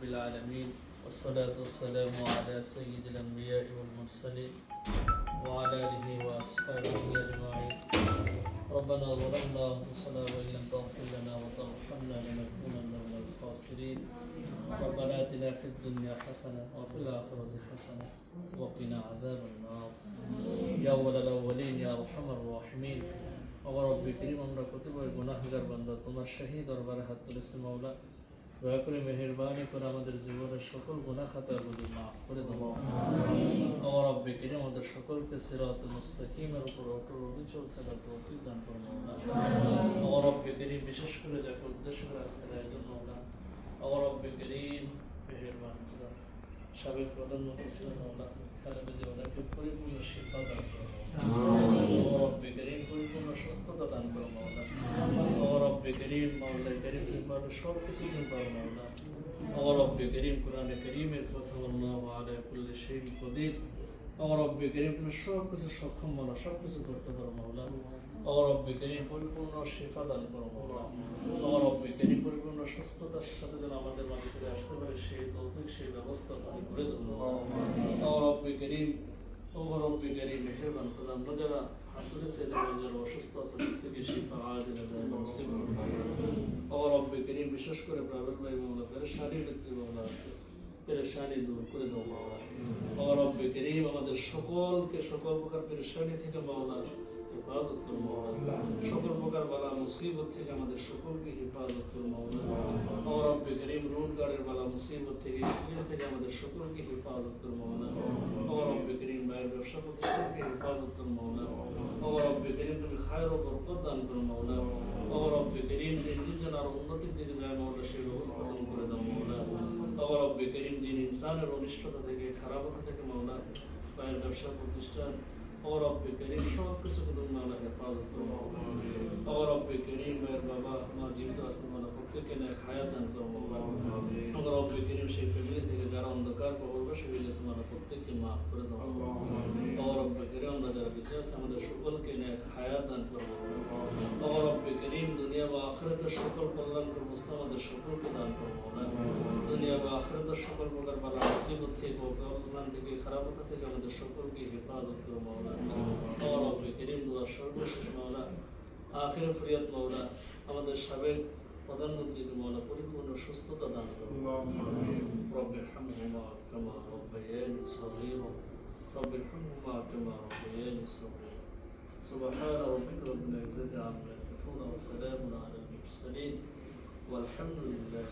رب العالمين والصلاة والسلام على سيد الأنبياء والمرسلين وعلى آله وأصحابه أجمعين ربنا ظلمنا أنفسنا وإن لم تغفر لنا وترحمنا لنكونن من الخاسرين ربنا آتنا في الدنيا حسنة وفي الآخرة حسنة وقنا عذاب النار يا أول الأولين يا أرحم الراحمين আমার রব্বি করিম আমরা কতিপয় গুনাহগার বান্দা তোমার শাহী দরবারে হাত তুলেছি মাওলা দয়া করে মেহেরবানি করে আমাদের জীবনের সকল গুনাহ খাতাগুলি মাফ করে দেবো আমার রব্বি করিম আমাদের সকলকে সিরাত মুস্তাকিমের উপর অটল অবিচল থাকার তৌফিক দান করো মাওলা আমার রব্বি করিম বিশেষ করে যাকে উদ্দেশ্য করে আজকের আয়োজন মাওলা আমার রব্বি করিম মেহেরবানি করে সাবেক প্রধানমন্ত্রী ছিলেন মাওলা খালেদা জিয়াকে পরিপূর্ণ শিক্ষা দান করো রব্বে করিম পরিপূর্ণ সুস্থতা দান করো মাওলা ও রব্বে করিম মাওলা করিম তুমি পারো সব কিছু তুমি পারো মাওলা ও রব্বে করিম কোরআনে করিমের কথা আল্লাহ আলা কুল্লি শাইইন কদির ও রব্বে করিম তুমি সব কিছু সক্ষম মাওলা সব কিছু করতে পারো মাওলা ও রব্বে করিম পরিপূর্ণ শিফা দান করো মাওলা ও রব্বে করিম পরিপূর্ণ সুস্থতার সাথে যেন আমাদের মাঝে ফিরে আসতে পারে সেই তৌফিক সেই ব্যবস্থা তুমি করে দেবো ও রব্বে করিম সকলকে সকল প্রকার পেরেশানি থেকে মাওলা হেফাজত করো সকল প্রকার বালা মুসিবত থেকে আমাদের সকলকে হেফাজত করো মাওলা। ও রব্বি করিম রোডগারের বালা মুসিবত থেকে স্ত্রী থেকে আমাদের সকলকে হেফাজত করো মাওলা। ভাইয়ের ব্যবসা প্রতিষ্ঠানকে হেফাজত করো মাওলা ও রব্বি করিম তুমি খায়ের বরকত দান করো মাওলা ও রব্বি করিম দিন দিন যেন আরও উন্নতির দিকে যায় মাওলা সেই ব্যবস্থা তুমি করে দাও মাওলা ও রব্বি করিম যিনি ইনসানের অনিষ্টতা থেকে, খারাপতা থেকে মাওলা ভাইয়ের ব্যবসা প্রতিষ্ঠান ও রব্বি করিম সব কিছু তুমি মাওলা হেফাজত করো ও রব্বি করিম ভাইয়ের বাবা, মা জীবিত আছেন মাওলা প্রত্যেককে নেক হায়াত দান করো ও রব্বি করিম সেই ফ্যামিলি থেকে, যারা অন্ধকার প্রবর্তী গেছে মাওলা প্রত্যেককে মাফ করে দাও। ও রব্বি আমরা যারা বেঁচে আছে আমাদের সকলকে নেক হায়াত দান করো। ও করিম দুনিয়া বা আখিরাতের সকল বস্তু আমাদের সকলকে দান করো দুনিয়া বা আখিরাতের সকল প্রকার বালা মুসিবত থেকে কল্যাণ থেকে খারাপতা থেকে আমাদের সকলকে হেফাজত করো মাওলা ও রব্বি করিম দুয়ার সর্বশেষ মাওলা আখির ফরিয়াদ মাওলা আমাদের সাবেক প্রধানমন্ত্রীকে মাওলা সুস্থতা দান করো رب ارحمهما كما ربياني صغيرا رب ارحمهما كما ربياني صغيرا سبحان ربك رب العزة عما يصفون وسلام على المرسلين والحمد لله